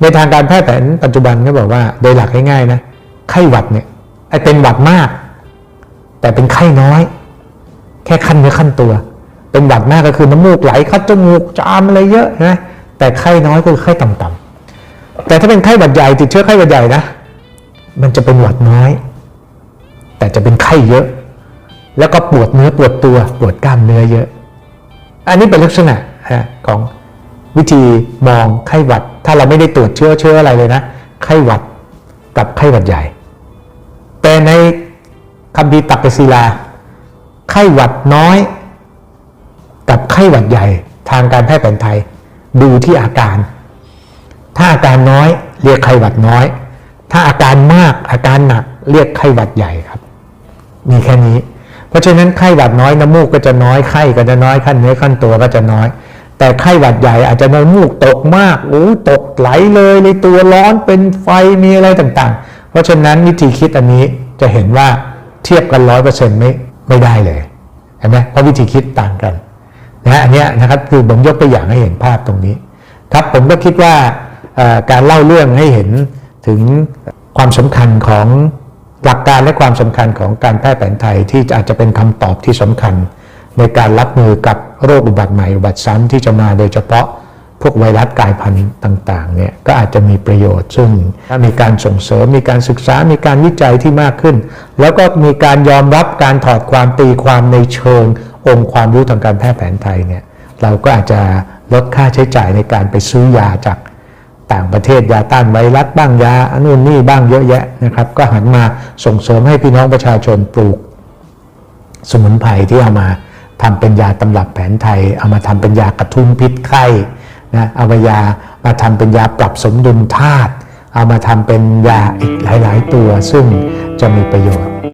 ในทางการแพทย์แผนปัจจุบันก็บอกว่าโดยหลักง่ายๆนะไข้หวัดเนี่ยไอเป็นหวัดมาก แต่เป็นไข้น้อย แค่ขั้นเนื้อขั้นตัว เป็นหวัดมากก็คือน้ำมูกไหลคัดจมูกจามอะไรเยอะนะแต่ไข้น้อยก็คือไข้ต่ำๆแต่ถ้าเป็นไข้หวัดใหญ่ติดเชื้อไข้หวัดใหญ่นะมันจะเป็นหวัดน้อย แต่จะเป็นไข้เยอะ แล้วก็ปวดเนื้อปวดตัวปวดกล้ามเนื้อเยอะ อันนี้เป็นลักษณะฮะของ วิธีมองไข้หวัด ถ้าเราไม่ได้ตรวจเชื้อเชื้ออะไรเลยนะ ไข้หวัดกับไข้หวัดใหญ่ แต่ในคัมภีตักกศิลา ไข้หวัดน้อย กับไข้หวัดใหญ่ ทางการแพทย์แผนไทย ดูที่อาการ ถ้าอาการน้อยเรียกไข้หวัดน้อย ถ้าอาการมากอาการหนักเรียกไข้หวัดใหญ่ครับ มีแค่นี้ เพราะฉะนั้นไข้หวัดน้อยน้ำมูกก็จะน้อยไข้ก็จะน้อยขั้นเนื้อขั้นตัวก็จะน้อย แต่ไข้หวัดใหญ่อาจจะน้ำมูกตกมากโอ้ตกไหลเลยในตัวร้อนเป็นไฟมีอะไรต่างๆ เพราะฉะนั้นวิธีคิดอันนี้จะเห็นว่าเทียบกันร้อยเปอร์เซ็นต์ไม่ไม่ได้เลยเห็นไหมเพราะวิธีคิดต่างกันนะอันนี้นะครับคือผมยกตัวอย่างให้เห็นภาพตรงนี้ ครับผมก็คิดว่าการเล่าเรื่องให้เห็นถึงความสำคัญของหลักการและความสำคัญของการแพทย์แผนไทยที่อาจจะเป็นคำตอบที่สำคัญ ในการรับมือกับโรคอุบัติใหม่อุบัติซ้ำที่จะมาโดยเฉพาะพวกไวรัสกลายพันธุ์ต่างๆเนี่ยก็อาจจะมีประโยชน์ ซึ่งถ้ามีการส่งเสริมมีการศึกษามีการวิจัยที่มากขึ้น แล้วก็มีการยอมรับการถอดความตีความในเชิง องค์ความรู้ทางการแพทย์แผนไทยเนี่ยเราก็อาจจะลดค่าใช้จ่ายในการไปซื้อยาจากต่างประเทศยาต้านไวรัสบ้างยาอันนู่นนี่บ้างเยอะแยะนะครับ ก็หันมาส่งเสริมให้พี่น้องประชาชนปลูกสมุนไพรที่เอามา ทำเป็นยาตำรับแผนไทย เอามาทำเป็นยากระทุ้นพิษไข้นะเอามายามาทำเป็นยาปรับสมดุลธาตุเอามาทำเป็นยาอีกหลาย ๆ ตัวซึ่งจะมีประโยชน์